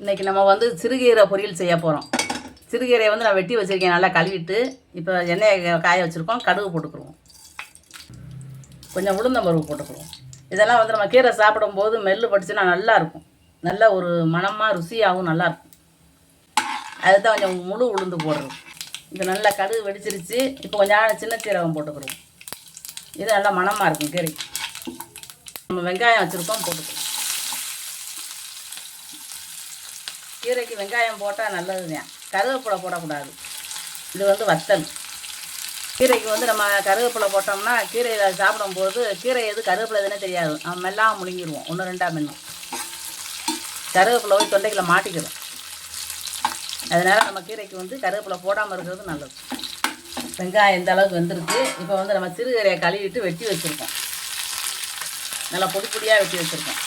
இன்றைக்கி நம்ம வந்து சிறுகீரை பொரியல் செய்ய போகிறோம் சிறுகீரையை வந்து நான் வெட்டி வச்சுருக்கேன். நல்லா கழுவிட்டு இப்போ எண்ணெயை காய வச்சுருக்கோம். கடுகு போட்டுக்குருவோம். கொஞ்சம் உளுந்தம் பருப்பு போட்டுக்குருவோம். இதெல்லாம் வந்து நம்ம கீரை சாப்பிடும்போது மெல்லு படிச்சுன்னா நல்லாயிருக்கும் நல்ல ஒரு மனமாக ருசியாகவும் நல்லாயிருக்கும் அதுதான் கொஞ்சம் முழு உளுந்து போடுறது இது நல்லா கடுகு வெடிச்சிருச்சு. இப்போ கொஞ்சம் சின்ன சீரகம் போட்டுக்கிறோம் இது நல்லா மனமாக இருக்கும் கீரை நம்ம வெங்காயம் வச்சுருக்கோம் போட்டுக்கிறோம் கீரைக்கு வெங்காயம் போட்டால் நல்லதுதான் கருவேப்பிலை போடக்கூடாது. இது வந்து வத்தல். கீரைக்கு வந்து நம்ம கருவேப்பிலை போட்டோம்னா கீரையில் சாப்பிடும்போது கீரை எது கருவேப்பிலை எதுனே தெரியாது. நம்ம மெல்லாம் முழுங்கிடுவோம் ஒன்று ரெண்டாக மென்னும் கருவேப்பிலை போய் தொண்டைக்குள்ள மாட்டிக்கிறோம் அதனால் நம்ம கீரைக்கு வந்து கருவேப்பிலை போடாமல் இருக்கிறது நல்லது. வெங்காயம் எந்த அளவுக்கு வெந்திருக்கு இப்போ வந்து நம்ம சிறுகீரையை கழுவிட்டு வெட்டி வச்சுருக்கோம். நல்லா பொடி பொடியாக வெட்டி வச்சுருக்கோம்.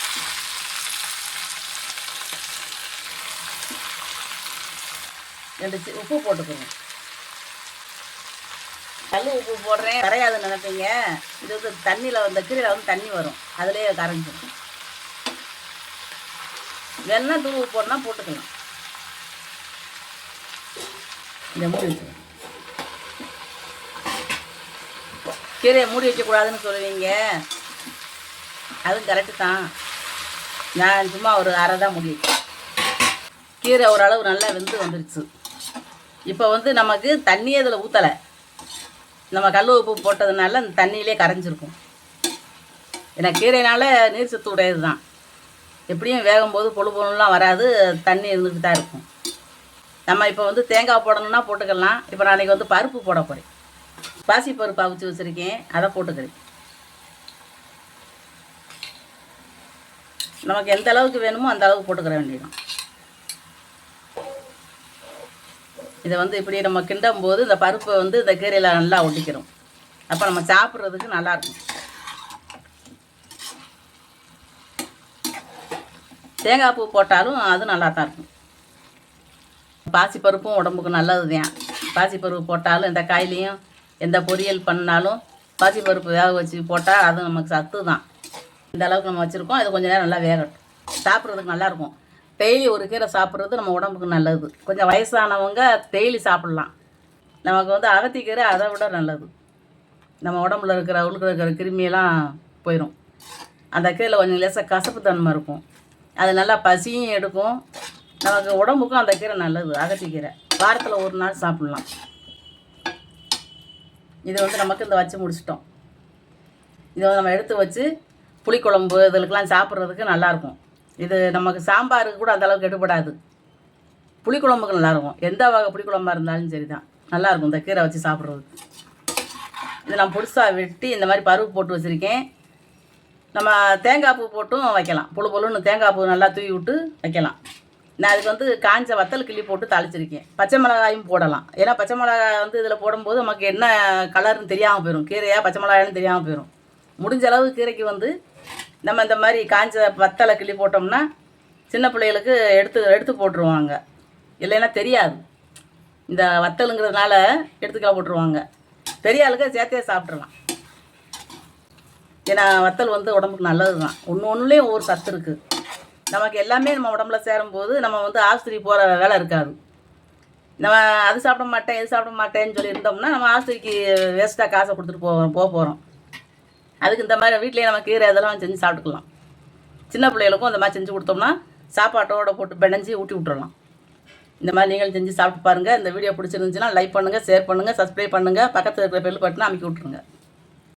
ரெண்டு சி- உப்பு போட்டுக்கோங்க. கல் உப்பு போடுறேன். கரையாதுன்னு நினைப்பீங்க. இது வந்து தண்ணியில் இந்த கீரையில் வந்து தண்ணி வரும். அதுலேயே கரைஞ்சிடும் வேணா தூள் உப்பு போடனா போட்டுக்கலாம். இந்த மூடி வச்சுருங்க கீரையை மூடி வைக்கக்கூடாதுன்னு சொல்லுவீங்க. அதுவும் கரெக்டு தான். நான் சும்மா ஒரு அரை தான் முடியும் கீரை ஓரளவு நல்லா வெந்து வந்துருச்சு. இப்போ வந்து நமக்கு தண்ணியே இதில் ஊற்றலை நம்ம கல் உப்பு போட்டதுனால அந்த தண்ணியிலே கரைஞ்சிருக்கும். ஏன்னா கீரைனால நீர் சத்து உடையது தான் எப்படியும் வேகும்போது பொழு பொழுலாம் வராது தண்ணி இருந்துகிட்டு தான் இருக்கும். நம்ம இப்போ வந்து தேங்காய் போடணும்னா போட்டுக்கலாம். இப்போ நாளைக்கு வந்து பருப்பு போட போகிறேன் பாசி பருப்பு அவிச்சு வச்சுருக்கேன். அதை போட்டுக்கிறேன். நமக்கு எந்த அளவுக்கு வேணுமோ அந்த அளவுக்கு போட்டுக்கிற வேண்டியதான் இதை வந்து இப்படி நம்ம கிண்டும் போது இந்த பருப்பை வந்து இந்த கீரையில் நல்லா ஒட்டிக்கிறோம். அப்போ நம்ம சாப்பிட்றதுக்கு நல்லாயிருக்கும் தேங்காய் பூ போட்டாலும் அது நல்லா தான் இருக்கும். பாசிப்பருப்பும் உடம்புக்கு நல்லது தான். பாசிப்பருப்பு போட்டாலும் எந்த காயிலையும் எந்த பொரியல் பண்ணாலும் பாசிப்பருப்பு வேக வச்சு போட்டால் அது நமக்கு சத்து தான் இந்த அளவுக்கு நம்ம வச்சுருக்கோம். இது கொஞ்சம் நேரம் நல்லா வேகட்டும். சாப்பிட்றதுக்கு நல்லாயிருக்கும் டெய்லி ஒரு கீரை சாப்பிட்றது நம்ம உடம்புக்கு நல்லது. கொஞ்சம் வயசானவங்க டெய்லி சாப்பிட்லாம். நமக்கு வந்து அகத்திக்கீரை அதை விட நல்லது. நம்ம உடம்புல இருக்கிற உள்ள இருக்கிற கிருமியெல்லாம் போயிடும் அந்த கீரையில் கொஞ்சம் லேசாக கசப்பு தன்மை இருக்கும். அது நல்லா பசியும் எடுக்கும். நமக்கு உடம்புக்கும் அந்த கீரை நல்லது அகத்திக்கீரை வாரத்தில் ஒரு நாள் சாப்பிட்லாம். இது வந்து நமக்கு இந்த வச்சு முடிச்சிட்டோம். இதை நம்ம எடுத்து வச்சு புளிக்குழம்பு இதுகளுக்கெல்லாம் சாப்பிட்றதுக்கு நல்லாயிருக்கும் இது நமக்கு சாம்பாருக்கு கூட அந்த அளவுக்கு எடுபடாது. புளிக்குழம்புக்கு நல்லாயிருக்கும் எந்த வகை புளிக்குழம்பாக இருந்தாலும் சரி தான் நல்லாயிருக்கும் இந்த கீரை வச்சு சாப்பிட்றது இது நான் புதுசாக வெட்டி இந்த மாதிரி பருப்பு போட்டு வச்சுருக்கேன். நம்ம தேங்காய் பூ போட்டும் வைக்கலாம். புழு புழுன்னு தேங்காய் பூ நல்லா தூவி விட்டு வைக்கலாம். நான் அதுக்கு வந்து காஞ்ச வத்தல் கிள்ளி போட்டு தாளிச்சிருக்கேன். பச்சை மிளகாயும் போடலாம். ஏன்னா பச்சை மிளகாய் வந்து இதில் போடும்போது நமக்கு என்ன கலர்னு தெரியாமல் போயிடும் கீரையாக பச்சை மிளகாயான்னு தெரியாமல் போயிடும் முடிஞ்ச அளவு கீரைக்கு வந்து நம்ம இந்த மாதிரி காஞ்ச வத்தலை கிள்ளி போட்டோம்னா சின்ன பிள்ளைகளுக்கு எடுத்து எடுத்து போட்டுருவாங்க. இல்லைன்னா தெரியாது. இந்த வத்தலுங்கிறதுனால எடுத்துக்கலாம் போட்டுருவாங்க. பெரிய ஆளுக்கு சேர்த்தே சாப்பிட்றலாம் ஏன்னா வத்தல் வந்து உடம்புக்கு நல்லது தான் ஒன்று ஒன்றுலேயும் ஒவ்வொரு சத்து இருக்குது நமக்கு எல்லாமே நம்ம உடம்புல சேரும்போது நம்ம வந்து ஆஸ்திரி போகிற வேலை இருக்காது. நம்ம அது சாப்பிட மாட்டேன் இது சாப்பிட மாட்டேன்னு சொல்லி இருந்தோம்னா நம்ம ஆஸ்திரிக்கு வேஸ்ட்டாக காசை கொடுத்துட்டு போ போக போகிறோம் அதுக்கு இந்த மாதிரி வீட்டிலேயே நம்ம கீரை இதெல்லாம் செஞ்சு சாப்பிட்டுக்கலாம். சின்ன பிள்ளைகளுக்கும் இந்த மாதிரி செஞ்சு கொடுத்தோம்னா சாப்பாட்டோட போட்டு பிணைஞ்சி ஊட்டி விட்டுறலாம். இந்த மாதிரி நீங்கள் செஞ்சு சாப்பிட்டு பாருங்கள் இந்த வீடியோ பிடிச்சிருந்துச்சுன்னா லைக் பண்ணுங்கள் ஷேர் பண்ணுங்கள் சப்ஸ்கிரைப் பண்ணுங்கள் பக்கத்தில் இருக்கிற பெல் பட்டனை அமைக்கி விட்ருங்க